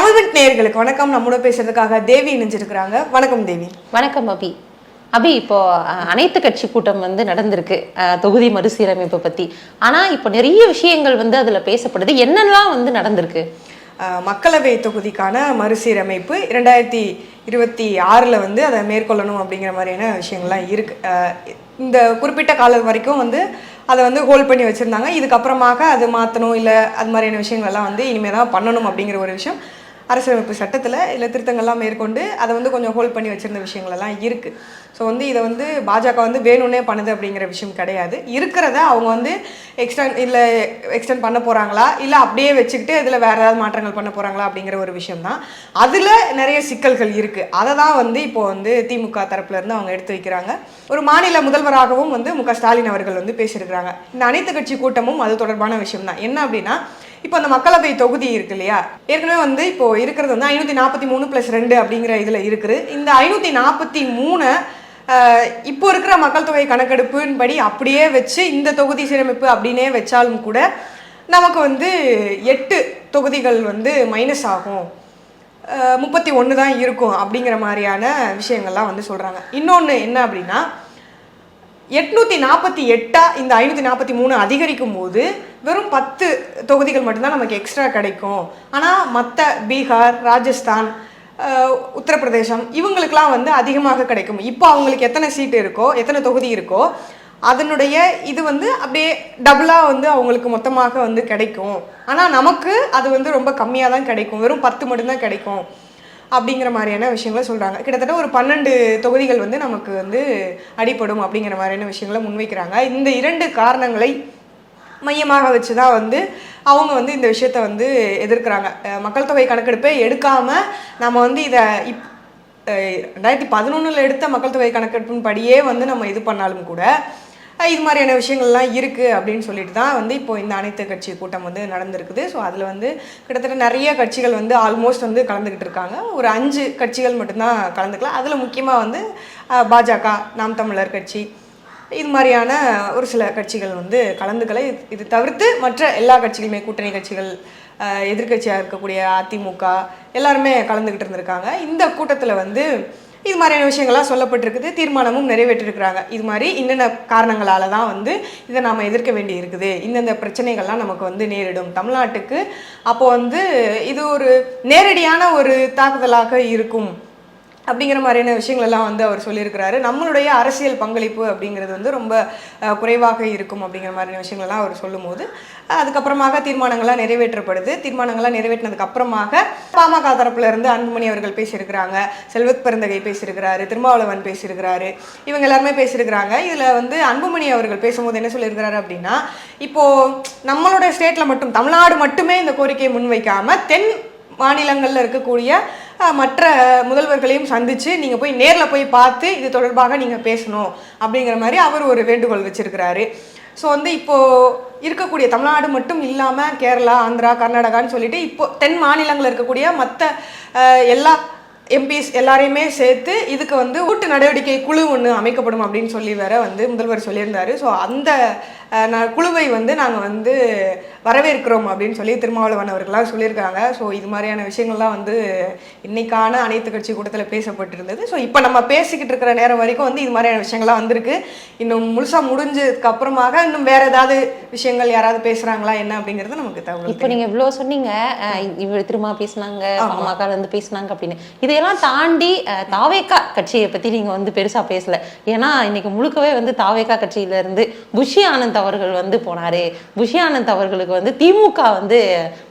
தமிழ்மெண்ட் நேயர்களுக்கு வணக்கம். நம்மோட பேசுறதுக்காக தேவி இணைஞ்சிருக்கிறாங்க. வணக்கம் தேவி. வணக்கம் அபி. அபி இப்போ அனைத்து கட்சி கூட்டம் வந்து நடந்திருக்கு. தொகுதி மறுசீரமைப்பு பத்தி. ஆனா இப்போ நிறைய விஷயங்கள் வந்து அதுல பேசப்படுது. என்னெல்லாம் வந்து நடந்திருக்கு? மக்களவை தொகுதிக்கான மறுசீரமைப்பு இரண்டாயிரத்தி இருபத்தி ஆறில் வந்து அதை மேற்கொள்ளணும் அப்படிங்கிற மாதிரியான விஷயங்கள்லாம் இருக்கு. இந்த குறிப்பிட்ட காலம் வரைக்கும் வந்து அதை வந்து ஹோல்ட் பண்ணி வச்சுருந்தாங்க. இதுக்கப்புறமாக அது மாற்றணும் இல்லை அது மாதிரியான விஷயங்கள்லாம் வந்து இனிமேல் தான் பண்ணணும் அப்படிங்கிற ஒரு விஷயம். அரசியலமைப்பு சட்டத்தில் இல்லை திருத்தங்கள்லாம் மேற்கொண்டு அதை வந்து கொஞ்சம் ஹோல்ட் பண்ணி வச்சிருந்த விஷயங்கள் எல்லாம் இருக்குது ஸோ வந்து இதை வந்து பாஜக வந்து வேணும்னே பண்ணுது அப்படிங்கிற விஷயம் கிடையாது. இருக்கிறத அவங்க வந்து எக்ஸ்டெண்ட் இல்லை எக்ஸ்டெண்ட் பண்ண போகிறாங்களா இல்லை அப்படியே வச்சுக்கிட்டு இதில் வேறு ஏதாவது மாற்றங்கள் பண்ண போகிறாங்களா அப்படிங்கிற ஒரு விஷயம் தான். அதில் நிறைய சிக்கல்கள் இருக்குது அதை தான் வந்து இப்போ வந்து திமுக தரப்புலேருந்து அவங்க எடுத்து வைக்கிறாங்க. ஒரு மாநில முதல்வராகவும் வந்து மு க ஸ்டாலின் அவர்கள் வந்து பேசியிருக்கிறாங்க. இந்த அனைத்து கட்சி கூட்டமும் அது தொடர்பான விஷயம் தான். என்ன அப்படின்னா இப்போ அந்த மக்களவை தொகுதி இருக்கு இல்லையா? ஏற்கனவே வந்து இப்போ இருக்கிறது வந்து ஐநூற்றி நாற்பத்தி மூணு ப்ளஸ் ரெண்டு அப்படிங்கிற இதில் இருக்குது. இந்த ஐநூற்றி நாற்பத்தி மூணு இப்போ இருக்கிற மக்கள் தொகை கணக்கெடுப்பின்படி அப்படியே வச்சு இந்த தொகுதி சீரமைப்பு அப்படின்னே வச்சாலும் கூட நமக்கு வந்து எட்டு தொகுதிகள் வந்து மைனஸ் ஆகும். முப்பத்தி ஒன்று தான் இருக்கும் அப்படிங்கிற மாதிரியான விஷயங்கள்லாம் வந்து சொல்கிறாங்க இன்னொன்று என்ன அப்படின்னா எட்நூத்தி நாற்பத்தி எட்டா இந்த ஐநூற்றி நாற்பத்தி மூணு அதிகரிக்கும் போது வெறும் பத்து தொகுதிகள் மட்டும்தான் நமக்கு எக்ஸ்ட்ரா கிடைக்கும். ஆனால் மற்ற பீகார் ராஜஸ்தான் உத்தரப்பிரதேசம் இவங்களுக்கெல்லாம் வந்து அதிகமாக கிடைக்கும். இப்போ அவங்களுக்கு எத்தனை சீட்டு இருக்கோ எத்தனை தொகுதி இருக்கோ அதனுடைய இது வந்து அப்படியே டபுளாக வந்து அவங்களுக்கு மொத்தமாக வந்து கிடைக்கும். ஆனால் நமக்கு அது வந்து ரொம்ப கம்மியாக தான் கிடைக்கும். வெறும் பத்து மட்டும்தான் கிடைக்கும். அப்படிங்கிற மாதிரியான விஷயங்களை சொல்கிறாங்க கிட்டத்தட்ட ஒரு பன்னெண்டு தொகுதிகள் வந்து நமக்கு வந்து அடிப்படும் அப்படிங்கிற மாதிரியான விஷயங்களை முன்வைக்கிறாங்க. இந்த இரண்டு காரணங்களை மையமாக வச்சு தான் வந்து அவங்க வந்து இந்த விஷயத்த வந்து எதிர்க்கிறாங்க. மக்கள் தொகை கணக்கெடுப்பை எடுக்காமல் நம்ம வந்து இதை இப் ரெண்டாயிரத்தி பதினொன்றில் எடுத்த மக்கள் தொகை கணக்கெடுப்பின் படியே வந்து நம்ம இது பண்ணாலும் கூட இது மாதிரியான விஷயங்கள்லாம் இருக்குது அப்படின்னு சொல்லிட்டு தான் வந்து இப்போ இந்த அனைத்து கட்சி கூட்டம் வந்து நடந்திருக்குது. ஸோ அதில் வந்து கிட்டத்தட்ட நிறைய கட்சிகள் வந்து ஆல்மோஸ்ட் வந்து கலந்துக்கிட்டு இருக்காங்க. ஒரு அஞ்சு கட்சிகள் மட்டும்தான் கலந்துக்கலாம் அதில் முக்கியமாக வந்து பாஜக நாம் தமிழர் கட்சி இது மாதிரியான ஒரு சில கட்சிகள் வந்து கலந்துக்கலை. இது- தவிர்த்து மற்ற எல்லா கட்சிகளுமே கூட்டணி கட்சிகள் எதிர்கட்சியாக எதிர்க்கட்சியாக இருக்கக்கூடிய அதிமுக எல்லாருமே கலந்துக்கிட்டு இருந்திருக்காங்க. இந்த கூட்டத்தில் வந்து இது மாதிரியான விஷயங்கள்லாம் சொல்லப்பட்டிருக்குது தீர்மானமும் நிறைவேற்றிருக்கிறாங்க. இது மாதிரி இன்னென்ன காரணங்களால தான் வந்து இதை நாம் எதிர்க்க வேண்டி இருக்குது இந்தந்த பிரச்சனைகள்லாம் நமக்கு வந்து நேரிடும். தமிழ்நாட்டுக்கு அப்போ வந்து இது ஒரு நேரடியான ஒரு தாக்குதலாக இருக்கும். அப்படிங்கிற மாதிரியான விஷயங்களெல்லாம் வந்து அவர் சொல்லியிருக்கிறாரு. நம்மளுடைய அரசியல் பங்களிப்பு அப்படிங்கிறது வந்து ரொம்ப குறைவாக இருக்கும் அப்படிங்கிற மாதிரியான விஷயங்கள்லாம் அவர் சொல்லும்போது அதுக்கப்புறமாக தீர்மானங்கள்லாம் நிறைவேற்றப்படுது. தீர்மானங்கள்லாம் நிறைவேற்றினதுக்கு அப்புறமாக பாமக தரப்புல இருந்து அன்புமணி அவர்கள் பேசியிருக்கிறாங்க. செல்வத் பெருந்தகை பேசியிருக்கிறாரு. திருமாவளவன் பேசியிருக்கிறாரு. இவங்க எல்லாருமே பேசியிருக்கிறாங்க. இதுல வந்து அன்புமணி அவர்கள் பேசும்போது என்ன சொல்லியிருக்கிறாரு அப்படின்னா இப்போ நம்மளோட ஸ்டேட்ல மட்டும் தமிழ்நாடு மட்டுமே இந்த கோரிக்கையை முன்வைக்காம தென் மாநிலங்களில் இருக்கக்கூடிய மற்ற முதல்வர்களையும் சந்திச்சு நீங்க போய் நேரில் போய் பார்த்து இது தொடர்பாக நீங்க பேசணும் அப்படிங்கிற மாதிரி அவர் ஒரு வேண்டுகோள் வச்சிருக்கிறாரு. ஸோ வந்து இப்போது இருக்கக்கூடிய தமிழ்நாடு மட்டும் இல்லாமல் கேரளா ஆந்திரா கர்நாடகான்னு சொல்லிட்டு இப்போ தென் மாநிலங்களில் இருக்கக்கூடிய மற்ற எல்லா எம்பிஸ் எல்லாரையுமே சேர்த்து இதுக்கு வந்து கூட்டு நடவடிக்கை குழு ஒன்று அமைக்கப்படும் அப்படின்னு சொல்லி வேற வந்து முதல்வர் சொல்லியிருந்தாரு. ஸோ அந்த குழுவை வந்து நாங்கள் வந்து வரவேற்கிறோம் அப்படின்னு சொல்லி திருமாவளவன் அவர்களாம் சொல்லியிருக்காங்க. ஸோ இது மாதிரியான விஷயங்கள்லாம் வந்து இன்னைக்கான அனைத்து கட்சி கூட்டத்தில் பேசப்பட்டிருந்தது. ஸோ இப்போ நம்ம பேசிக்கிட்டு இருக்கிற நேரம் வரைக்கும் வந்து இது மாதிரியான விஷயங்கள்லாம் வந்திருக்கு. இன்னும் முழுசாக முடிஞ்சதுக்கு அப்புறமாக இன்னும் வேற ஏதாவது விஷயங்கள் யாராவது பேசுகிறாங்களா என்ன அப்படிங்கிறது நமக்கு தகவல் இப்போ நீங்க இவ்வளவு சொன்னீங்க. இவர் திரும்ப பேசுனாங்க பாமக வந்து பேசுனாங்க அப்படின்னு. இதையெல்லாம் தாண்டி தாவேக்கா தாவேகா கட்சியை பத்தி நீங்க வந்து பெருசா பேசல. ஏன்னா இன்னைக்கு முழுக்கவே வந்து தாவேகா கட்சியில இருந்து புஷி ஆனந்த் அவர்கள் வந்து போனாரு. புஷி ஆனந்த் அவர்களுக்கு வந்து திமுக வந்து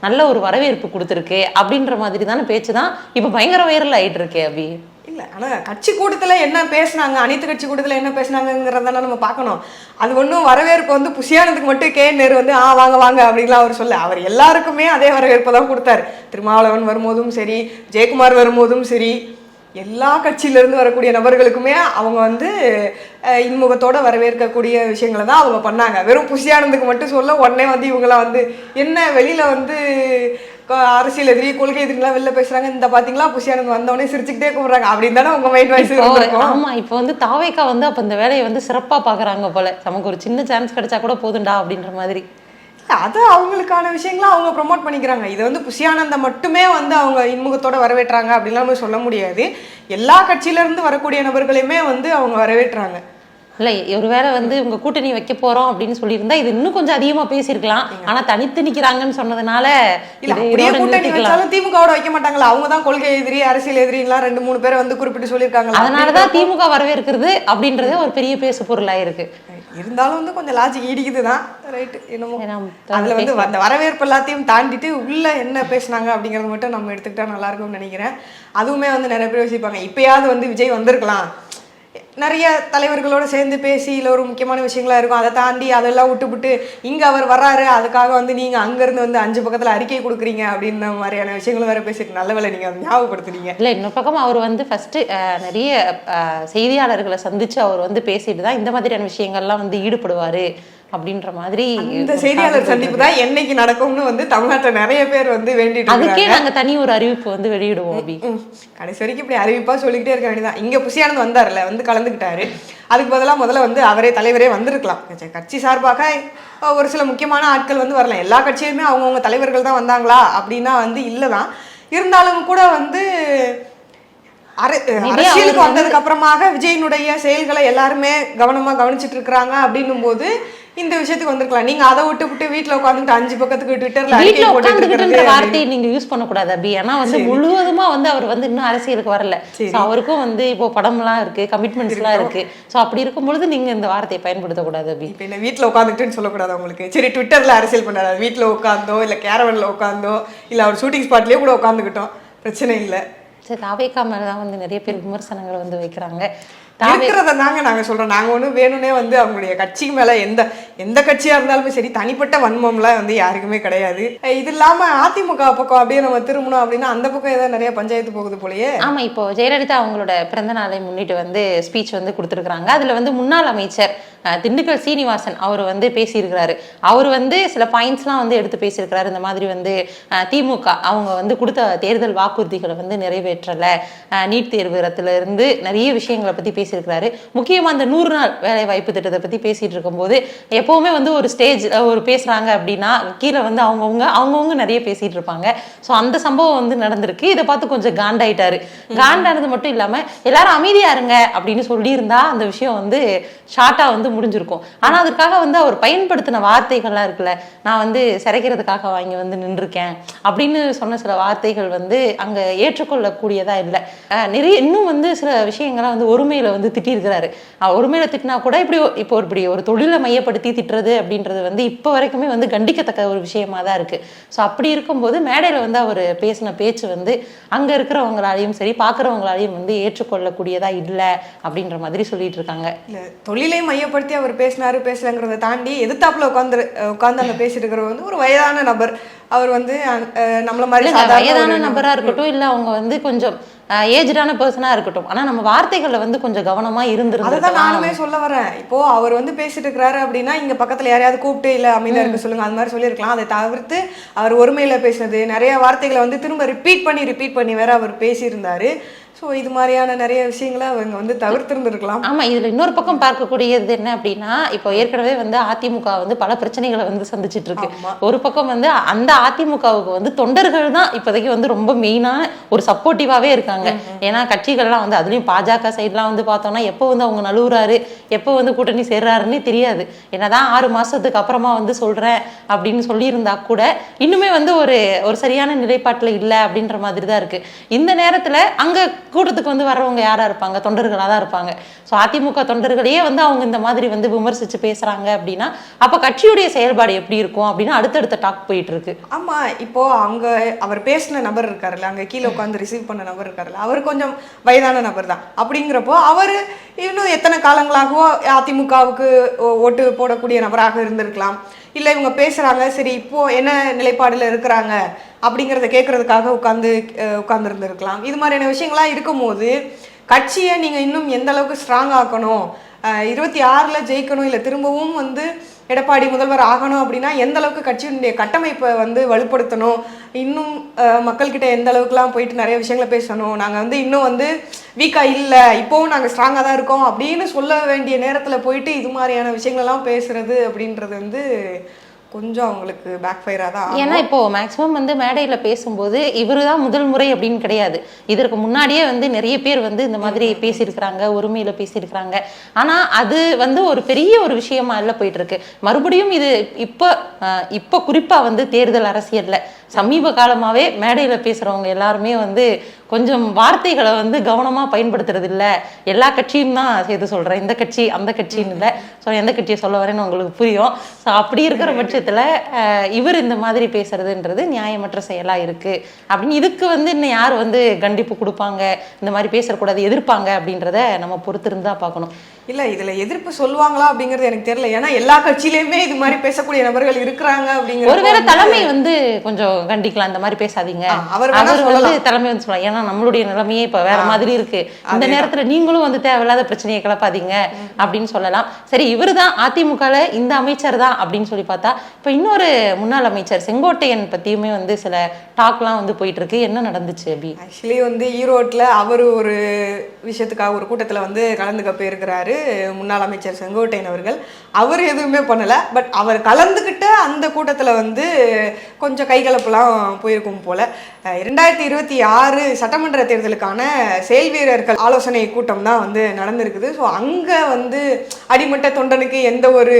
நல்ல ஒரு வரவேற்பு கொடுத்துருக்கு. அப்படின்ற மாதிரி தானே பேச்சு தான் இப்போ பயங்கர வைரல் ஆயிட்டு இருக்கே அபி. இல்லை ஆனால் கட்சி கூட்டத்தில் என்ன பேசுனாங்க அனைத்து கட்சி கூட்டத்தில் என்ன பேசுனாங்கங்கிறதான நம்ம பார்க்கணும். அது ஒன்றும் வரவேற்பு வந்து புசியானதுக்கு மட்டும் கே. நேரு வந்து ஆ வாங்க வாங்க அப்படின்லாம் அவர் சொல்ல அவர் எல்லாருக்குமே அதே வரவேற்பை தான் கொடுத்தாரு. திருமாவளவன் வரும்போதும் சரி ஜெயக்குமார் வரும்போதும் சரி எல்லா கட்சியிலேருந்து வரக்கூடிய நபர்களுக்குமே அவங்க வந்து இன்முகத்தோடு வரவேற்கக்கூடிய விஷயங்களை தான் அவங்க பண்ணாங்க. வெறும் புசியானதுக்கு மட்டும் சொல்ல உடனே வந்து இவங்களாம் வந்து என்ன வெளியில் வந்து அரசியல் எதிரி கொள்கை எதிரிலாம் வெளில பேசுறாங்க. இந்த பாத்தீங்களா புஷியானந்த் வந்தவொடனே சிரிச்சுக்கிட்டே கூப்பிடுறாங்க அப்படின்னு தானே உங்க மைண்ட் வாய்ஸ் ஆமா இப்போ வந்து தாவேக்கா வந்து அப்ப இந்த வேலையை வந்து சிறப்பா பாக்குறாங்க போல. நமக்கு ஒரு சின்ன சான்ஸ் கிடைச்சா கூட போதும்டா அப்படின்ற மாதிரி. அது அவங்களுக்கான விஷயங்களை அவங்க ப்ரொமோட் பண்ணிக்கிறாங்க. இது வந்து புஷியானந்த மட்டுமே வந்து அவங்க இன்முகத்தோட வரவேற்றாங்க அப்படிலாம் நம்ம சொல்ல முடியாது. எல்லா கட்சியில இருந்து வரக்கூடிய நபர்களையுமே வந்து அவங்க வரவேற்றாங்க. இல்ல ஒருவேளை வந்து உங்க கூட்டணி வைக்க போறோம் அப்படின்னு சொல்லியிருந்தா இது இன்னும் கொஞ்சம் அதிகமா பேசியிருக்கலாம். ஆனா தனித்து நிக்கிறாங்கன்னு சொன்னதுனால திமுகவோட வைக்க மாட்டாங்களா? அவங்க தான் கொள்கை எதிரி அரசியல் எதிரிலாம் ரெண்டு மூணு பேரை வந்து குறிப்பிட்டு சொல்லியிருக்காங்க அதனாலதான் திமுக வரவேற்கிறது அப்படின்றதே ஒரு பெரிய பேசு பொருளாயிருக்கு இருந்தாலும் வந்து கொஞ்சம் லாஜிக் இடிக்குது தான். ரைட் என்னமோ. அதுல வந்து அந்த வரவேற்பு எல்லாத்தையும் தாண்டிட்டு உள்ள என்ன பேசுனாங்க அப்படிங்கறத மட்டும் நம்ம எடுத்துக்கிட்டா நல்லா இருக்கும்னு நினைக்கிறேன். அதுவுமே வந்து நிறைய பேர் யோசிப்பாங்க இப்பயாவது வந்து விஜய் வந்திருக்கலாம். நிறைய தலைவர்களோட சேர்ந்து பேசி இல்லை ஒரு முக்கியமான விஷயங்களா இருக்கும் அதை தாண்டி அதெல்லாம் விட்டுவிட்டு இங்க அவர் வர்றாரு அதுக்காக வந்து நீங்க அங்கிருந்து வந்து அஞ்சு பக்கத்துல அறிக்கை கொடுக்குறீங்க அப்படின்ற மாதிரியான விஷயங்களும் வேற பேசிட்டு நல்ல வேலை நீங்க அதை ஞாபகப்படுத்துனீங்க. இல்ல இன்னொரு பக்கம் அவர் வந்து ஃபர்ஸ்ட் நிறைய செய்தியாளர்களை சந்திச்சு அவர் வந்து பேசிட்டு தான் இந்த மாதிரியான விஷயங்கள்லாம் வந்து ஈடுபடுவாரு. அப்படின்ற மாதிரி இந்த செய்தியாளர் சந்திப்பு தான் என்னைக்கு நடக்கும்னு வந்து தமிழ்நாட்டுல நிறைய பேர் வந்து வேண்டிட்டு அதுக்கே இருக்காங்க நாங்க தனி ஒரு அறிவிப்பு வந்து வெளியிடுவோம் அபி. ம். கடைசி வரைக்கும் இப்படி அறிவிப்பா சொல்லிக்கிட்டே இருக்க வேண்டியதான் இங்க புசியானந்த் வந்தார்ல வந்து கலந்துக்கிட்டாரு. அதுக்கு பதிலா முதல்ல வந்து அவரே தலைவரே வந்திருக்கலாம். கட்சி- சார்பாக ஒரு சில முக்கியமான ஆட்கள் வந்து வரலாம். எல்லா கட்சியுமே அவங்கவுங்க தலைவர்கள் தான் வந்தாங்களா அப்படின்னா வந்து இல்லதான். இருந்தாலும் கூட வந்து அர- அரசியலுக்கு வந்ததுக்கு அப்புறமாக விஜயனுடைய செயல்களை எல்லாருமே கவனமா கவனிச்சிட்டு இருக்கிறாங்க அப்படின்னும் போது இந்த விஷயத்துக்கு வந்திருக்கலாம். நீங்க அதை விட்டு விட்டு வீட்டுல உட்காந்துட்டு அஞ்சு பக்கத்துக்கு ட்விட்டர்ல வீட்டுல இருக்கிறது. வார்த்தையை நீங்க யூஸ் பண்ணக்கூடாது அபி. ஏன்னா வந்து முழுவதுமா வந்து அவர் வந்து இன்னும் அரசியலுக்கு வரல. அவருக்கும் வந்து இப்போ படம்லாம் இருக்கு கமிட்மெண்ட்ஸ் எல்லாம் இருக்கு. சோ அப்படி இருக்கும் பொழுது நீங்க இந்த வார்த்தையை பயன்படுத்தக்கூடாது அபி. இப்போ என்ன வீட்டில் உட்காந்துட்டுன்னு சொல்லக்கூடாது அவங்களுக்கு சரி ட்விட்டரில் அரசியல் பண்ணாரு? வீட்டில் உட்காந்தோ இல்லை கேரவனில் உட்காந்தோ இல்லை அவர் ஷூட்டிங் ஸ்பாட்லேயே கூட உட்காந்துக்கிட்டோம் பிரச்சனை இல்லை. சரி தாவேக்கா மேலதான் வந்து நிறைய பேர் விமர்சனங்களை வந்து வைக்கிறாங்க. இருக்கிறத தாங்க நாங்கள் சொல்கிறோம் நாங்கள் ஒன்றும் வேணும்னே வந்து அவங்களுடைய கட்சிக்கு மேலே எந்த எந்த கட்சியாக இருந்தாலுமே சரி தனிப்பட்ட வன்மம்லாம் வந்து யாருக்குமே கிடையாது. இது இல்லாமல் அதிமுக பக்கம் அப்படியே நம்ம திரும்பணும் அப்படின்னா அந்த பக்கம் ஏதாவது நிறைய பஞ்சாயத்து போகுது போலயே. ஆமா இப்போ ஜெயலலிதா அவங்களோட பிறந்த நாளை முன்னிட்டு வந்து ஸ்பீச் வந்து கொடுத்துருக்காங்க அதுல வந்து முன்னாள் அமைச்சர் திண்டுக்கல் சீனிவாசன் அவர் வந்து பேசியிருக்கிறாரு. அவர் வந்து சில பாயிண்ட்ஸ்லாம் வந்து எடுத்து பேசியிருக்கிறாரு. இந்த மாதிரி வந்து திமுக அவங்க வந்து கொடுத்த தேர்தல் வாக்குறுதிகளை வந்து நிறைவேற்றல. நீட் தேர்வு இருந்து நிறைய விஷயங்களை பத்தி பேசியிருக்கிறாரு. முக்கியமா அந்த நூறு நாள் வேலை வாய்ப்பு திட்டத்தை பத்தி பேசிட்டு இருக்கும்போது எப்பவுமே வந்து ஒரு ஸ்டேஜ் ஒரு பேசுறாங்க அப்படின்னா கீழே வந்து அவங்கவுங்க அவங்கவுங்க நிறைய பேசிட்டு இருப்பாங்க. ஸோ அந்த சம்பவம் வந்து நடந்திருக்கு. இதை பார்த்து கொஞ்சம் காண்டாயிட்டாரு. காண்டானது மட்டும் இல்லாம எல்லாரும் அமைதியா இருங்க அப்படின்னு சொல்லியிருந்தா அந்த விஷயம் வந்து ஷார்ட்டா வந்து முடிஞ்சிருக்கும். ஆனா அதுக்காக வந்து அவர் பயன்படுத்தின வார்த்தைகள்லாம் இருக்குல்ல நான் வந்து சிறைக்கிறதுக்காக வாங்கி வந்து நின்றுருக்கேன் அப்படின்னு சொன்ன சில வார்த்தைகள் வந்து அங்க ஏற்றுக்கொள்ளக்கூடியதா இல்லை. நிறைய இன்னும் வந்து சில விஷயங்கள்லாம் வந்து ஒருமையில வந்து திட்டியிருக்கிறாரு. அஹ் ஒருமையில திட்டினா கூட இப்படி இப்போ ஒரு இப்படி ஒரு தொழிலை மையப்படுத்தி திட்டுறது அப்படின்றது வந்து இப்போ வரைக்குமே வந்து கண்டிக்கத்தக்க ஒரு விஷயமா தான் இருக்கு. ஸோ அப்படி இருக்கும்போது மேடையில வந்து அவர் பேசின பேச்சு வந்து அங்க இருக்கிறவங்களாலையும் சரி பார்க்குறவங்களாலையும் வந்து ஏற்றுக்கொள்ளக்கூடியதா இல்லை அப்படின்ற மாதிரி சொல்லிட்டு இருக்காங்க. இல்லை தொழிலை மையப்படுத்தி அவர் பேசினாரு பேசலங்கிறத தாண்டி எதிர்த்தாப்புல உட்காந்து உட்காந்து அங்கே பேசிட்டு இருக்கிறவர் வந்து ஒரு வயதான நபர். அவர் வந்து நம்மள மாதிரி வயதான நபரா இருக்கட்டும் இல்ல அவங்க வந்து கொஞ்சம் ஏஜ்டான பர்சனா இருக்கட்டும். ஆனா நம்ம வார்த்தைகள்ல வந்து கொஞ்சம் கவனமா அதை தான் இருந்திருந்திருக்கலாம் நானுமே சொல்ல வரேன். இப்போ அவர் வந்து பேசிட்டு இருக்கிறாரு அப்படின்னா இங்க பக்கத்துல யாரையாவது கூப்பிட்டு இல்ல அமைதியா இருக்க சொல்லுங்க. அது மாதிரி சொல்லியிருக்கலாம். அதை தவிர்த்து அவர் ஒருமையில பேசினது நிறைய வார்த்தைகளை வந்து திரும்ப ரிப்பீட் பண்ணி ரிப்பீட் பண்ணி வேற அவர் பேசியிருந்தாரு. ஸோ இது மாதிரியான நிறைய விஷயங்களை அவங்க வந்து தவிர்த்திருந்திருக்கலாம். ஆமா இதுல இன்னொரு பக்கம் பார்க்கக்கூடியது என்ன அப்படின்னா இப்போ ஏற்கனவே வந்து அதிமுக வந்து பல பிரச்சனைகளை வந்து சந்திச்சிட்டு இருக்கு. ஒரு பக்கம் வந்து அந்த அதிமுகவுக்கு வந்து தொண்டர்கள் தான் இப்போதைக்கு வந்து ரொம்ப மெயினான ஒரு சப்போர்ட்டிவாவே இருக்காங்க. ஏன்னா கட்சிகள்லாம் வந்து அதுலயும் பாஜக சைட்லாம் வந்து பார்த்தோம்னா எப்போ வந்து அவங்க நழுவுறாரு எப்போ வந்து கூட்டணி சேர்றாருன்னே தெரியாது. என்னதான் ஆறு மாசத்துக்கு அப்புறமா வந்து சொல்றேன் அப்படின்னு சொல்லியிருந்தா கூட இன்னுமே வந்து ஒரு ஒரு சரியான நிலைப்பாட்டுல இல்ல அப்படின்ற மாதிரி தான் இருக்கு. இந்த நேரத்துல அங்க கூட்டத்துக்கு வந்து வர்றவங்க யாராக இருப்பாங்க? தொண்டர்களாக தான் இருப்பாங்க. ஸோ அதிமுக தொண்டர்களையே வந்து அவங்க இந்த மாதிரி வந்து விமர்சித்து பேசுகிறாங்க அப்படின்னா அப்போ கட்சியுடைய செயல்பாடு எப்படி இருக்கும் அப்படின்னு அடுத்தடுத்த டாக் போயிட்டு இருக்கு. ஆமாம் இப்போ அங்கே அவர் பேசின நபர் இருக்காருல்ல அங்கே கீழே உட்காந்து ரிசீவ் பண்ண நபர் இருக்காருல்ல அவர் கொஞ்சம் வயதான நபர் தான். அப்படிங்கிறப்போ அவர் இன்னும் எத்தனை காலங்களாகவோ அதிமுகவுக்கு ஓட்டு போடக்கூடிய நபராக இருந்திருக்கலாம். இல்லை இவங்க பேசுகிறாங்க சரி இப்போ என்ன நிலைப்பாடில் இருக்கிறாங்க அப்படிங்கிறத கேட்கறதுக்காக உட்காந்து உட்காந்துருந்துருக்கலாம் இது மாதிரியான விஷயங்கள்லாம் இருக்கும்போது கட்சியை நீங்கள் இன்னும் எந்த அளவுக்கு ஸ்ட்ராங் ஆக்கணும் இருபத்தி ஆறில் ஜெயிக்கணும் இல்லை திரும்பவும் வந்து எடப்பாடி முதல்வர் ஆகணும் அப்படின்னா எந்த அளவுக்கு கட்சியினுடைய கட்டமைப்பை வந்து வலுப்படுத்தணும்? இன்னும் மக்கள்கிட்ட எந்த அளவுக்குலாம் போயிட்டு நிறைய விஷயங்களை பேசணும்? நாங்கள் வந்து இன்னும் வந்து வீக்காக இல்லை. இப்போவும் நாங்கள் ஸ்ட்ராங்காக தான் இருக்கோம் அப்படின்னு சொல்ல வேண்டிய நேரத்தில் போயிட்டு இது மாதிரியான விஷயங்களெல்லாம் பேசுறது அப்படின்றது வந்து கொஞ்சம் அவங்களுக்கு பேக் ஃபயராக தான். ஏன்னா இப்போ மேக்ஸிமம் வந்து மேடையில பேசும்போது இவரு தான் முதல் முறை அப்படின்னு கிடையாது. இதற்கு முன்னாடியே வந்து நிறைய பேர் வந்து இந்த மாதிரி பேசியிருக்கிறாங்க ஒருமையில பேசியிருக்கிறாங்க. ஆனா அது வந்து ஒரு பெரிய ஒரு விஷயமா இல்ல போயிட்டு இருக்கு மறுபடியும் இது இப்போ இப்போ குறிப்பா வந்து தேர்தல் அரசியல்ல. சமீப காலமாவே மேடையில பேசுறவங்க எல்லாருமே வந்து கொஞ்சம் வார்த்தைகளை வந்து கவனமா பயன்படுத்துறது இல்ல எல்லா கட்சியும் தான் சேர்த்து சொல்றேன். இந்த கட்சி அந்த கட்சின்னு இல்லை. ஸோ எந்த கட்சியை சொல்ல வரேன்னு உங்களுக்கு புரியும். ஸோ அப்படி இருக்கிற பட்சத்துல இவர் இந்த மாதிரி பேசுறதுன்றது நியாயமற்ற செயலா இருக்கு. அப்படின்னு இதுக்கு வந்து இன்னும் யார் வந்து கண்டிப்பு கொடுப்பாங்க? இந்த மாதிரி பேசக்கூடாது எதிர்ப்பாங்க அப்படின்றத நம்ம பொறுத்திருந்தா பார்க்கணும். இல்ல இதுல எதிர்ப்பு சொல்லுவாங்களா அப்படிங்கிறது எனக்கு தெரியல. ஏன்னா எல்லா கட்சியிலயுமே இது மாதிரி பேசக்கூடிய நபர்கள் இருக்கிறாங்க அப்படிங்கிற ஒருவேளை தலைமை வந்து கொஞ்சம் கண்டிக்கலாம். இந்த மாதிரி பேசாதீங்க. அவர் வந்து. தலைமை வந்து சொல்லலாம். ஏன்னா நம்மளுடைய நிலைமையே இப்ப வேற மாதிரி இருக்கு. இந்த நேரத்துல நீங்களும் வந்து தேவையில்லாத பிரச்சனையை கிளப்பாதீங்க அப்படின்னு சொல்லலாம். சரி இவர் தான் அதிமுகல இந்த அமைச்சர் தான் அப்படின்னு சொல்லி பார்த்தா இப்ப இன்னொரு முன்னாள் அமைச்சர் செங்கோட்டையன் பத்தியுமே வந்து சில டாக்லாம் வந்து போயிட்டு இருக்கு என்ன நடந்துச்சு அபி? ஆக்சுவலி வந்து ஈரோட்டில் அவர் ஒரு விஷயத்துக்காக ஒரு கூட்டத்தில் வந்து கலந்துக்க போயிருக்கிறாரு முன்னாள் அமைச்சர் செங்கோட்டையன் அவர்கள். அவர் எதுவுமே பண்ணலை. பட் அவர் கலந்துக்கிட்ட அந்த கூட்டத்தில் வந்து கொஞ்சம் கைகலப்புலாம் போயிருக்கும் போல. இரண்டாயிரத்தி இருபத்தி ஆறு சட்டமன்ற தேர்தலுக்கான செயல் வீரர்கள் ஆலோசனை கூட்டம் தான் வந்து நடந்திருக்குது. ஸோ அங்கே வந்து அடிமட்ட தொண்டனுக்கு எந்த ஒரு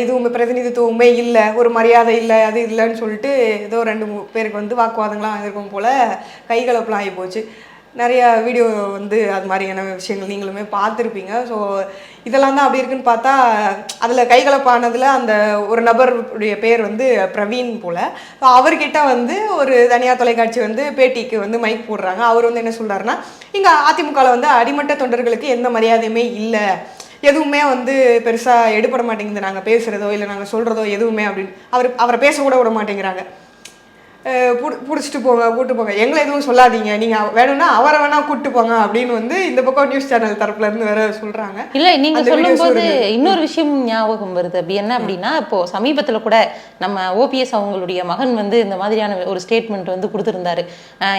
இதுவுமே பிரதிநிதித்துவமே இல்லை ஒரு மரியாதை இல்லை அது இல்லைன்னு சொல்லிட்டு ஏதோ ரெண்டு மூணு பேருக்கு வந்து வாக்குவாதங்களாக இருக்கும் போல் கைகலப்புலாம் ஆகி போச்சு. நிறையா வீடியோ வந்து அது மாதிரியான விஷயங்கள் நீங்களுமே பார்த்துருப்பீங்க. ஸோ இதெல்லாம் தான் அப்படி இருக்குன்னு பார்த்தா அதில் கைகலப்பானதில் அந்த ஒரு நபருடைய பேர் வந்து பிரவீன் போல். ஸோ அவர்கிட்ட வந்து ஒரு தனியார் தொலைக்காட்சி வந்து பேட்டிக்கு வந்து மைக் போடுறாங்க. அவர் வந்து என்ன சொல்கிறாருன்னா இங்கே அதிமுகவில் வந்து அடிமட்ட தொண்டர்களுக்கு எந்த மரியாதையுமே இல்லை. எதுவுமே வந்து பெருசாக எடுபட மாட்டேங்குது. நாங்கள் பேசுகிறதோ இல்லை நாங்கள் சொல்கிறதோ எதுவுமே அப்படின்னு. அவர் அவரை பேச கூட விட மாட்டேங்கிறாங்க. புடி பிடிச்சிட்டு போங்க கூட்டு போங்க. எங்களை எதுவும் சொல்லாதீங்க. நீங்கள் வேணும்னா அவரை வேணா கூட்டு போங்க அப்படின்னு வந்து இந்த பக்கம் நியூஸ் சேனல் தரப்புல இருந்து வேற சொல்கிறாங்க இல்ல நீங்க அந்த videos சொல்லும்போது. இன்னொரு விஷயம் ஞாபகம் வருது. அப்படி என்ன அப்படின்னா இப்போ சமீபத்துல கூட நம்ம ஓபிஎஸ் அவங்களுடைய மகன் வந்து இந்த மாதிரியான ஒரு ஸ்டேட்மெண்ட் வந்து கொடுத்திருந்தாரு.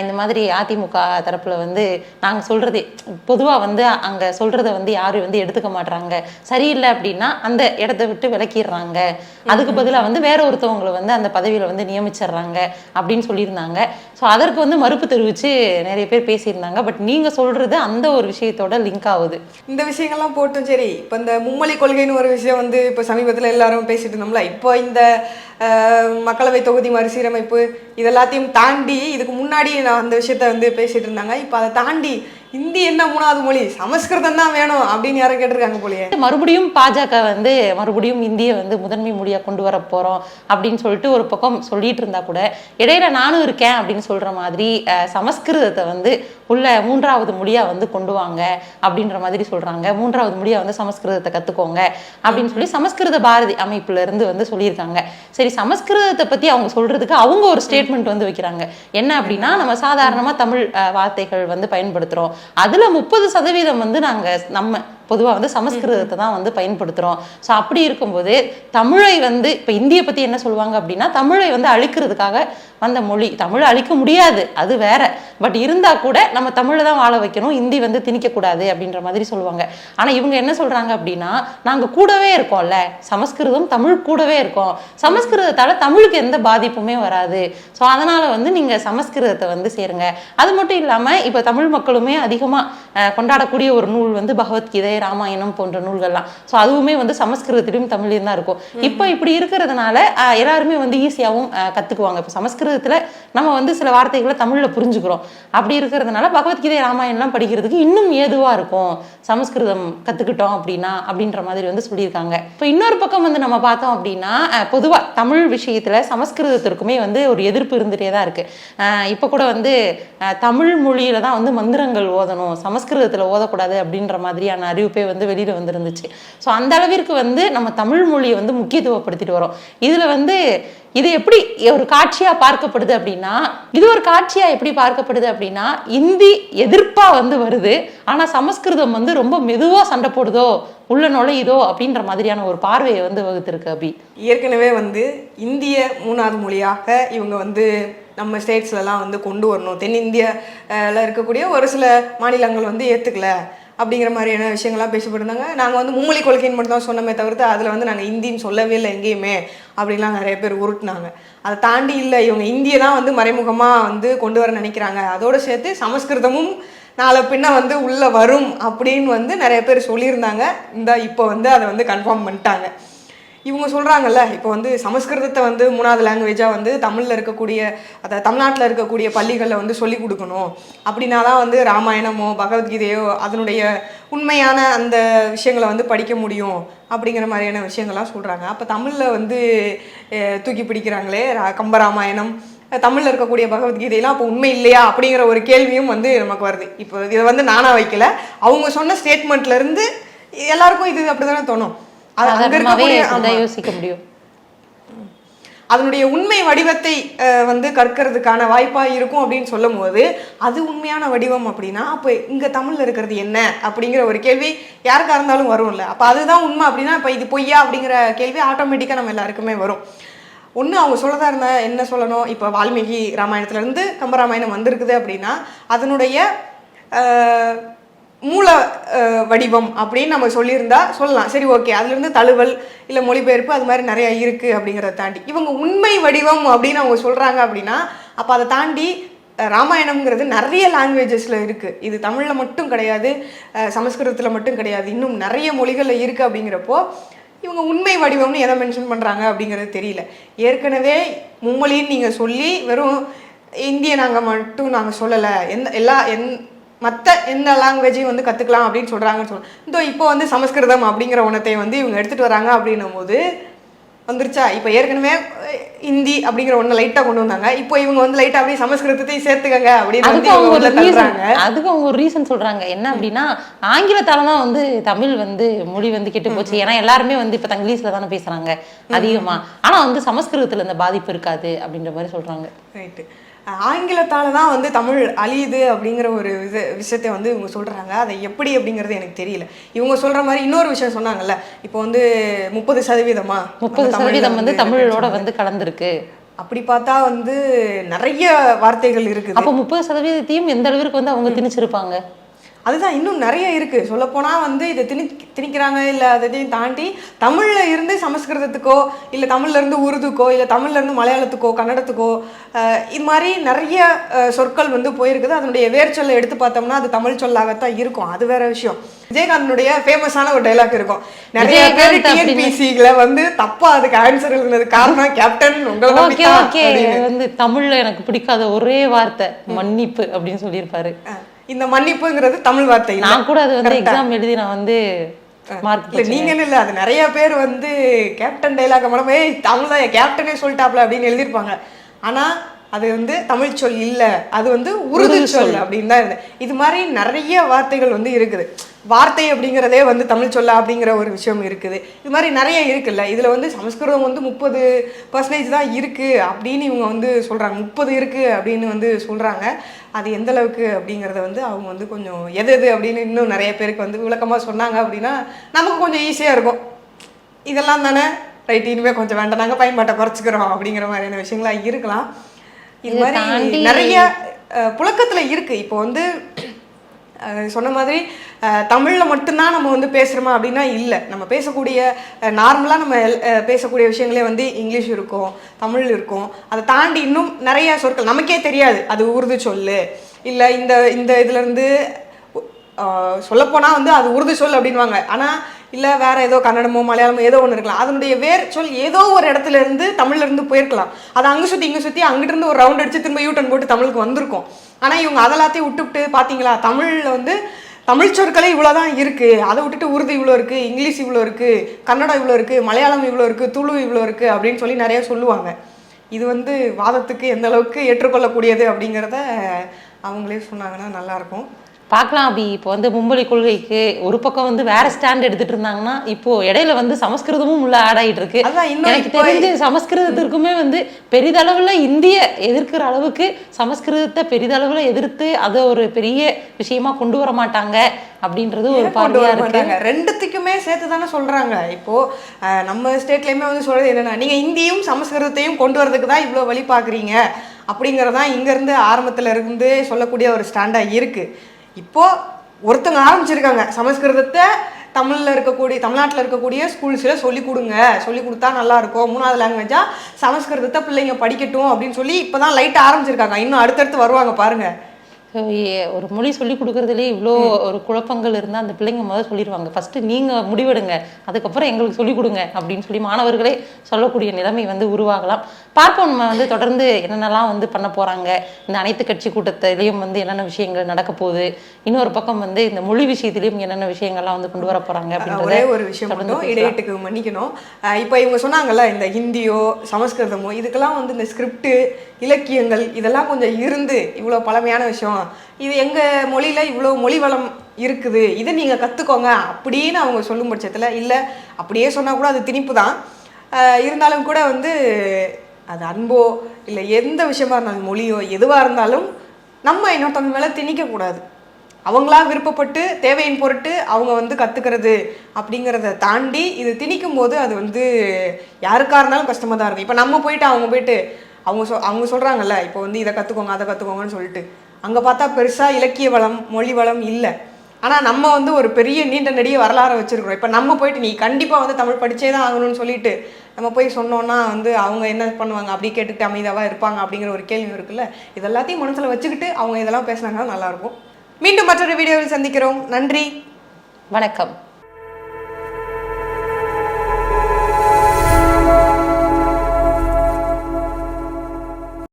இந்த மாதிரி அதிமுக தரப்புல வந்து நாங்க சொல்றது பொதுவா வந்து அங்க சொல்றத வந்து யாரும் வந்து எடுத்துக்க மாட்றாங்க. சரியில்லை அப்படின்னா அந்த இடத்த விட்டு விலக்கிடுறாங்க. அதுக்கு பதிலா வந்து வேற ஒருத்தவங்களை வந்து அந்த பதவியில வந்து நியமிச்சிடுறாங்க. அப்படின்னு சொல்லியிருந்தாங்க. ஸோ அதற்கு வந்து மறுப்பு தெரிவித்து நிறைய பேர் பேசியிருந்தாங்க. பட் நீங்கள் சொல்கிறது அந்த ஒரு விஷயத்தோட லிங்க் ஆகுது. இந்த விஷயங்கள்லாம் போட்டும் சரி. இப்போ இந்த மும்மொழி கொள்கைன்னு ஒரு விஷயம் வந்து இப்போ சமீபத்தில் எல்லாரும் பேசிட்டு இருந்தோம்ல. இப்போ இந்த மக்களவை தொகுதி மறுசீரமைப்பு இதெல்லாத்தையும் தாண்டி இதுக்கு முன்னாடி நான் அந்த விஷயத்த வந்து பேசிட்டு இருந்தாங்க. இப்போ அதை தாண்டி ஹிந்தி என்ன மூணாவது மொழி? சமஸ்கிருதம் தான் வேணும் அப்படின்னு யாரும் கேட்டிருக்காங்க போலயே. மறுபடியும் பாஜக வந்து மறுபடியும் இந்திய வந்து முதன்மை மொழியா கொண்டு வர போகிறோம் அப்படின்னு சொல்லிட்டு ஒரு பக்கம் சொல்லிட்டு இருந்தா கூட இடையில நானும் இருக்கேன் அப்படின்னு சொல்ற மாதிரி அஹ், சமஸ்கிருதத்தை வந்து உள்ள மூன்றாவது மொழியா வந்து கொண்டு வாங்க அப்படின்ற மாதிரி சொல்றாங்க. மூன்றாவது மொழியா வந்து சமஸ்கிருதத்தை கத்துக்கோங்க அப்படின்னு சொல்லி சமஸ்கிருத பாரதி அமைப்புல இருந்து வந்து சொல்லியிருக்காங்க. சரி சமஸ்கிருதத்தை பத்தி அவங்க சொல்றதுக்கு அவங்க ஒரு ஸ்டேட்மெண்ட் வந்து வைக்கிறாங்க. என்ன அப்படின்னா நம்ம சாதாரணமா தமிழ் வார்த்தைகள் வந்து பயன்படுத்துறோம். அதுல முப்பது சதவீதம் வந்து நாங்க நம்ம பொதுவாக வந்து சமஸ்கிருதத்தை தான் வந்து பயன்படுத்துகிறோம் ஸோ அப்படி இருக்கும்போது தமிழை வந்து இப்போ இந்தியை பற்றி என்ன சொல்லுவாங்க அப்படின்னா தமிழை வந்து அழிக்கிறதுக்காக வந்த மொழி. தமிழை அழிக்க முடியாது அது வேற. பட் இருந்தால் கூட நம்ம தமிழை தான் வாழ வைக்கணும் இந்தி வந்து திணிக்கக்கூடாது அப்படின்ற மாதிரி சொல்லுவாங்க. ஆனால் இவங்க என்ன சொல்கிறாங்க அப்படின்னா நாங்கள் கூடவே இருக்கோம்ல. சமஸ்கிருதம் தமிழ் கூடவே இருக்கோம். சமஸ்கிருதத்தால் தமிழுக்கு எந்த பாதிப்புமே வராது. ஸோ அதனால் வந்து நீங்கள் சமஸ்கிருதத்தை வந்து சேருங்க. அது மட்டும் இல்லாமல் இப்போ தமிழ் மக்களுமே அதிகமாக கொண்டாடக்கூடிய ஒரு நூல் வந்து பகவத்கீதை ராமாயணம் போன்ற நூல்கள்லாம். ஸோ அதுவுமே வந்து சமஸ்கிருதத்திலும் தமிழ்லையும் தான் இருக்கும். இப்போ இப்படி இருக்கிறதுனால எல்லாருமே வந்து ஈஸியாகவும் கத்துக்குவாங்க. இப்போ சமஸ்கிருதத்துல நம்ம வந்து சில வார்த்தைகளை தமிழ்ல புரிஞ்சுக்கிறோம். அப்படி இருக்கிறதுனால பகவத்கீதை ராமாயணம்லாம் படிக்கிறதுக்கு இன்னும் ஏதுவா இருக்கும்? சமஸ்கிருதம் கத்துக்கிட்டோம் அப்படின்னா அப்படின்ற மாதிரி வந்து சொல்லியிருக்காங்க. இப்போ இன்னொரு பக்கம் வந்து நம்ம பார்த்தோம் அப்படின்னா அஹ், பொதுவா தமிழ் விஷயத்துல சமஸ்கிருதத்திற்குமே வந்து ஒரு எதிர்ப்பு இருந்துட்டே தான் இருக்கு. அஹ், இப்போ கூட வந்து தமிழ் மொழியில தான் வந்து மந்திரங்கள் ஓதணும். சமஸ்கிருதத்துல ஓதக்கூடாது அப்படின்ற மாதிரியான அறிவிப்பே வந்து வெளியில் வந்துருந்துச்சு. ஸோ அந்த அளவிற்கு வந்து நம்ம தமிழ் மொழியை வந்து முக்கியத்துவப்படுத்திட்டு வரோம். இதில் வந்து இது எப்படி ஒரு காட்சியாக பார்க்கப்படுது அப்படின்னா இது ஒரு காட்சியாக எப்படி பார்க்கப்படுது அப்படின்னா இந்தி எதிர்ப்பாக வந்து வருது. ஆனால் சமஸ்கிருதம் வந்து ரொம்ப மெதுவாக சண்டை போடுதோ உள்ள நுழையுதோ அப்படின்ற மாதிரியான ஒரு பார்வையை வந்து வகுத்திருக்கு அபி. ஏற்கனவே வந்து இந்திய மூணாவது மொழியாக இவங்க வந்து நம்ம ஸ்டேட்ஸ்லலாம் வந்து கொண்டு வரணும். தென்னிந்தியாவில் இருக்கக்கூடிய ஒரு சில மாநிலங்கள் வந்து ஏற்றுக்கல அப்படிங்கிற மாதிரியான விஷயங்கள்லாம் பேசப்பட்டிருந்தாங்க. நாங்கள் வந்து மும்மொழி கொள்கைன்னு மட்டும் தான் சொன்னமே தவிர்த்து அதில் வந்து நாங்கள் இந்தின்னு சொல்லவே இல்லை எங்கேயுமே அப்படின்லாம் நிறைய பேர் உருட்டினாங்க. அதை தாண்டி இல்லை இவங்க இந்தியை தான் வந்து மறைமுகமாக வந்து கொண்டு வர நினைக்கிறாங்க. அதோடு சேர்த்து சமஸ்கிருதமும் நாளை பின்ன வந்து உள்ளே வரும் அப்படின்னு வந்து நிறைய பேர் சொல்லியிருந்தாங்க. இந்த இப்போ வந்து அதை வந்து கன்ஃபார்ம் பண்ணிட்டாங்க. இவங்க சொல்கிறாங்கல்ல இப்போ வந்து சமஸ்கிருதத்தை வந்து மூணாவது லாங்குவேஜாக வந்து தமிழில் இருக்கக்கூடிய அதாவது தமிழ்நாட்டில் இருக்கக்கூடிய பள்ளிகளில் வந்து சொல்லிக் கொடுக்கணும். அப்படின்னா தான் வந்து ராமாயணமோ பகவத்கீதையோ அதனுடைய உண்மையான அந்த விஷயங்களை வந்து படிக்க முடியும் அப்படிங்கிற மாதிரியான விஷயங்கள்லாம் சொல்கிறாங்க அப்போ தமிழில் வந்து தூக்கி பிடிக்கிறாங்களே ரா- கம்பராமாயணம் தமிழில் இருக்கக்கூடிய பகவத்கீதையெல்லாம் அப்போ உண்மை இல்லையா அப்படிங்கிற ஒரு கேள்வியும் வந்து நமக்கு வருது. இப்போ இதை வந்து நானாக வைக்கல. அவங்க சொன்ன ஸ்டேட்மெண்ட்லேருந்து எல்லாருக்கும் இது அப்படி தானே தோணும். யோசிக்க முடியும்? அதனுடைய உண்மை வடிவத்தை வந்து கற்கிறதுக்கான வாய்ப்பாக இருக்கும் அப்படின்னு சொல்லும் போது அது உண்மையான வடிவம் அப்படின்னா அப்போ இங்கே தமிழில் இருக்கிறது என்ன? அப்படிங்கிற ஒரு கேள்வி யாருக்கா இருந்தாலும் வரும்ல. அப்போ அதுதான் உண்மை அப்படின்னா இப்போ இது பொய்யா அப்படிங்கிற கேள்வி ஆட்டோமேட்டிக்காக நம்ம எல்லாருக்குமே வரும். ஒன்று அவங்க சொல்லதா இருந்தால் என்ன சொல்லணும்? இப்போ வால்மீகி ராமாயணத்துலேருந்து கம்பராமாயணம் வந்திருக்குது அப்படின்னா அதனுடைய மூல வடிவம் அப்படின்னு நம்ம சொல்லியிருந்தா சொல்லலாம். சரி ஓகே. அதுலேருந்து தழுவல் இல்லை மொழிபெயர்ப்பு அது மாதிரி நிறைய இருக்குது அப்படிங்கிறத தாண்டி. இவங்க உண்மை வடிவம் அப்படின்னு அவங்க சொல்கிறாங்க அப்படின்னா அப்போ அதை தாண்டி ராமாயணம்ங்கிறது நிறைய லாங்குவேஜஸில் இருக்குது இது தமிழில் மட்டும் கிடையாது சமஸ்கிருதத்தில் மட்டும் கிடையாது. இன்னும் நிறைய மொழிகளில் இருக்குது அப்படிங்கிறப்போ இவங்க உண்மை வடிவம்னு எதை மென்ஷன் பண்ணுறாங்க அப்படிங்கிறது தெரியல. ஏற்கனவே மும்மொழின்னு நீங்கள் சொல்லி வெறும் இந்திய நாங்கள் மட்டும் நாங்கள் சொல்லலை. எந்த எல்லா எந் மற்ற எந்த லாங்குவேஜையும் வந்து கற்றுக்கலாம் அப்படின்னு சொல்கிறாங்கன்னு சொல்லுவோம் இதோ இப்போ வந்து சமஸ்கிருதம் அப்படிங்கிற ஒன்றத்தை வந்து இவங்க எடுத்துகிட்டு வராங்க அப்படின்னும் போது வந்துருச்சா? இப்போ ஏற்கனவே ஹிந்தி அப்படிங்கிற ஒன்று லைட்டாக கொண்டு வந்தாங்க. இப்போ இவங்க வந்து லைட்டாக அப்படியே சமஸ்கிருதத்தையும் சேர்த்துக்கங்க அப்படின்னு அதுக்கு அவங்க ஒரு ரீசன் தள்ளுறாங்க. அதுக்கு அவங்க ஒரு ரீசன் சொல்றாங்க. என்ன அப்படின்னா ஆங்கிலத்தால தான் வந்து தமிழ் வந்து மொழி வந்து கெட்டு போச்சு. ஏன்னா எல்லாருமே வந்து இப்ப இங்கிலீஷ்ல தானே பேசுறாங்க. அதிகமா. ஆனா வந்து சமஸ்கிருதத்துல இந்த பாதிப்பு இருக்காது அப்படின்ற மாதிரி சொல்றாங்க. ரைட்டு ஆங்கிலத்தால தான் வந்து தமிழ் அழியுது அப்படிங்கிற ஒரு இது விஷயத்தை வந்து இவங்க சொல்கிறாங்க அதை எப்படி அப்படிங்கிறது எனக்கு தெரியல. இவங்க சொல்கிற மாதிரி இன்னொரு விஷயம் சொன்னாங்கல்ல இப்போ வந்து முப்பது சதவீதமா முப்பது சதவீதம் வந்து தமிழோட. வந்து கலந்துருக்கு. அப்படி பார்த்தா வந்து நிறைய வார்த்தைகள் இருக்குது. அப்போ முப்பது சதவீதத்தையும் எந்த அளவிற்கு வந்து அவங்க திணிச்சிருப்பாங்க? அதுதான் இன்னும் நிறைய இருக்கு. சொல்லப்போனால் வந்து இதை திணி திணிக்கிறாங்க இல்லை அதையும் தாண்டி தமிழில் இருந்து சமஸ்கிருதத்துக்கோ இல்லை தமிழ்ல இருந்து உருதுக்கோ இல்லை தமிழ்ல இருந்து மலையாளத்துக்கோ கன்னடத்துக்கோ இது மாதிரி நிறைய சொற்கள் வந்து போயிருக்குது. அதனுடைய வேர்ச்சொல்லை எடுத்து பார்த்தோம்னா அது தமிழ் சொல்லாகத்தான் இருக்கும். அது வேற விஷயம். விஜயகாந்தனுடைய ஃபேமஸான ஒரு டைலாக் இருக்கும். நிறைய பேர் டிஎன்பிசிகளை வந்து தப்பா அதுக்கு ஆன்சர் எழுதுனது காரணம் கேப்டன் உங்களை ஓகே நம்பித்தான் ஓகே. அப்படின்னு. வந்து தமிழ்ல எனக்கு பிடிக்காத ஒரே வார்த்தை மன்னிப்பு அப்படின்னு சொல்லியிருப்பாரு. இந்த மன்னிப்புங்கிறது தமிழ் வார்த்தை. நான் கூட அது வந்து? எக்ஸாம் எழுதி நான் வந்து நீங்கன்னு இல்ல அது நிறைய பேர் வந்து கேப்டன் டைலாக் மூலமே தமிழ்ல கேப்டனே சொல்லிட்டாப்ல அப்படின்னு எழுதியிருப்பாங்க ஆனா அது வந்து தமிழ் சொல் இல்ல. அது வந்து உருது சொல் அப்படின்னு தான் இருந்தது இது மாதிரி நிறைய வார்த்தைகள் வந்து இருக்குது. வார்த்தை அப்படிங்கிறதே வந்து தமிழ் சொல்ல அப்படிங்கிற ஒரு விஷயம் இருக்குது. இது மாதிரி நிறைய இருக்குல்ல. இதுல வந்து சமஸ்கிருதம் வந்து முப்பது பர்சன்டேஜ் தான் இருக்கு அப்படின்னு இவங்க வந்து சொல்றாங்க. முப்பது இருக்கு அப்படின்னு வந்து சொல்றாங்க. அது எந்த அளவுக்கு அப்படிங்கிறத வந்து அவங்க வந்து கொஞ்சம் எது எது அப்படின்னு இன்னும் நிறைய பேருக்கு வந்து விளக்கமாக சொன்னாங்க அப்படின்னா நமக்கு கொஞ்சம் ஈஸியாக இருக்கும். இதெல்லாம் தானே? ரைட் இனிமேல் கொஞ்சம் வேண்டாம். நாங்கள் பயன்பாட்டை குறைச்சிக்கிறோம் அப்படிங்கிற மாதிரியான விஷயங்களாக இருக்கலாம். இது மாதிரி நிறைய புழக்கத்துல இருக்கு. இப்போ வந்து சொன்ன மாதிரி தமிழில் மட்டும்தான் நம்ம வந்து பேசுகிறோமா அப்படின்னா இல்லை. நம்ம பேசக்கூடிய நார்மலாக நம்ம பேசக்கூடிய விஷயங்களே வந்து இங்கிலீஷ் இருக்கும் தமிழ் இருக்கும். அதை தாண்டி இன்னும் நிறைய சொற்கள் நமக்கே தெரியாது. அது உருது சொல்லு. இல்லை இந்த இந்த இதுலேருந்து சொல்லப்போனால் வந்து அது உருது சொல் அப்படின்வாங்க ஆனால் இல்லை வேறு ஏதோ கன்னடமோ மலையாளமோ ஏதோ ஒன்று இருக்கலாம். அதனுடைய வேர் சொல் ஏதோ ஒரு இடத்துல இருந்து தமிழ்ல இருந்து போயிருக்கலாம். அது அங்கே சுற்றி இங்கே சுற்றி அங்கிட்டிருந்து ஒரு ரவுண்ட் அடித்து திரும்ப யூட்டன் போட்டு தமிழுக்கு வந்திருக்கும். ஆனால் இவங்க அதெல்லாத்தையும் விட்டுவிட்டு பார்த்தீங்களா தமிழில் வந்து தமிழ் சொற்களே இவ்வளோதான் இருக்குது அதை விட்டுட்டு உருது இவ்வளோ இருக்குது இங்கிலீஷ் இவ்வளோ இருக்குது கன்னடம் இவ்வளோ இருக்குது மலையாளம் இவ்வளோ இருக்குது துளு இவ்வளோ இருக்குது அப்படின்னு சொல்லி நிறையா சொல்லுவாங்க. இது வந்து வாதத்துக்கு எந்த அளவுக்கு ஏற்றுக்கொள்ளக்கூடியது அப்படிங்கிறத அவங்களே சொன்னாங்கன்னா நல்லாயிருக்கும் பார்க்கலாம் அபி இப்போ வந்து மும்மொழி கொள்கைக்கு ஒரு பக்கம் வந்து வேற ஸ்டாண்ட் எடுத்துட்டு இருந்தாங்கன்னா இப்போ இடையில வந்து சமஸ்கிருதமும் உள்ள ஆட் ஆயிட்டு இருக்கு. எனக்கு தெரிஞ்சு சமஸ்கிருதத்திற்குமே வந்து பெரிதளவுல இந்திய எதிர்க்கிற அளவுக்கு சமஸ்கிருதத்தை பெரிதளவுல எதிர்த்து அதை ஒரு பெரிய விஷயமா கொண்டு வர மாட்டாங்க அப்படின்றது ஒரு பார்வையா இருக்கு. ரெண்டுத்துக்குமே சேர்த்து தானே சொல்றாங்க. இப்போ நம்ம ஸ்டேட்லயுமே வந்து சொல்றது என்னன்னா நீங்க இந்தியும் சமஸ்கிருதத்தையும் கொண்டு வரதுக்கு தான் இவ்வளோ வழி பாக்குறீங்க அப்படிங்கறதான் இங்க இருந்து ஆரம்பத்துல இருந்து சொல்லக்கூடிய ஒரு ஸ்டாண்டா இருக்கு. இப்போது ஒருத்தங்க ஆரம்பிச்சிருக்காங்க. சமஸ்கிருதத்தை தமிழில் இருக்கக்கூடிய தமிழ்நாட்டில் இருக்கக்கூடிய ஸ்கூல்ஸில் சொல்லிக் கொடுங்க. சொல்லிக் கொடுத்தா நல்லாயிருக்கும். மூணாவது லாங்குவேஜாக சமஸ்கிருதத்தை பிள்ளைங்க படிக்கட்டும் அப்படின்னு சொல்லி இப்போ தான் லைட்டாக ஆரம்பிச்சிருக்காங்க. இன்னும் அடுத்தடுத்து வருவாங்க பாருங்கள் ஒரு மொழி சொல்லி கொடுக்கறதுலேயே இவ்வளோ ஒரு குழப்பங்கள் இருந்தால் அந்த பிள்ளைங்க முதல்ல சொல்லிடுவாங்க ஃபர்ஸ்ட் நீங்கள் முடிவெடுங்க. அதுக்கப்புறம் எங்களுக்கு சொல்லிக் கொடுங்க அப்படின்னு சொல்லி மாணவர்களே சொல்லக்கூடிய நிலைமை வந்து உருவாகலாம். பார்ப்போம். நம்ம வந்து தொடர்ந்து என்னென்னலாம் வந்து பண்ண போகிறாங்க இந்த அனைத்து கட்சி கூட்டத்திலையும் வந்து என்னென்ன விஷயங்கள் நடக்க போகுது. இன்னொரு பக்கம் வந்து இந்த மொழி விஷயத்திலையும் என்னென்ன விஷயங்கள்லாம் வந்து கொண்டு வர போகிறாங்க அப்படின்றத ஒரே விஷயம். இடையீட்டுக்கு மன்னிக்கணும். இப்போ இவங்க சொன்னாங்கல்ல இந்த ஹிந்தியோ சமஸ்கிருதமோ இதுக்கெல்லாம் வந்து இந்த ஸ்கிரிப்ட் இலக்கியங்கள் இதெல்லாம் கொஞ்சம் இருந்து இவ்வளோ பழமையான விஷயம். இது எங்கள் மொழியில் இவ்வளோ மொழி வளம் இருக்குது? இதை நீங்கள் கற்றுக்கோங்க அப்படின்னு அவங்க சொல்லும் பட்சத்தில் இல்லை அப்படியே சொன்னால் கூட அது திணிப்பு தான் இருந்தாலும் கூட வந்து அது அன்போ இல்லை எந்த விஷயமா இருந்தாலும் மொழியோ எதுவாக இருந்தாலும் நம்ம இன்னொருத்தவங்க மேலே திணிக்கக்கூடாது அவங்களா விருப்பப்பட்டு தேவையின் பொருட்டு அவங்க வந்து கத்துக்கிறது அப்படிங்கிறத தாண்டி இது திணிக்கும் போது அது வந்து யாருக்காக இருந்தாலும் கஷ்டமாக தான் இருக்கும். இப்போ நம்ம போயிட்டு அவங்க போயிட்டு அவங்க சொ அவங்க சொல்கிறாங்கல்ல இப்போ வந்து இதை கற்றுக்கோங்க அதை கற்றுக்கோங்கன்னு சொல்லிட்டு. அங்கே பார்த்தா பெருசாக இலக்கிய வளம் மொழி வளம் இல்லை. ஆனால் நம்ம வந்து ஒரு பெரிய நீண்ட நெடிய வரலாறு வச்சுருக்கிறோம். இப்போ நம்ம போயிட்டு நீ கண்டிப்பாக வந்து தமிழ் படித்தே தான் ஆகணும்னு சொல்லிட்டு நம்ம போய் சொன்னோன்னா வந்து அவங்க என்ன பண்ணுவாங்க? அப்படி கேட்டுட்டு அமைதியாக இருப்பாங்க அப்படிங்கிற ஒரு கேள்வி இருக்குல்ல? இது எல்லாத்தையும் மனசில் வச்சுக்கிட்டு அவங்க இதெல்லாம் பேசினாங்கன்னா நல்லாயிருக்கும் மீண்டும் மற்றொரு வீடியோவில் சந்திக்கிறோம். நன்றி. வணக்கம்.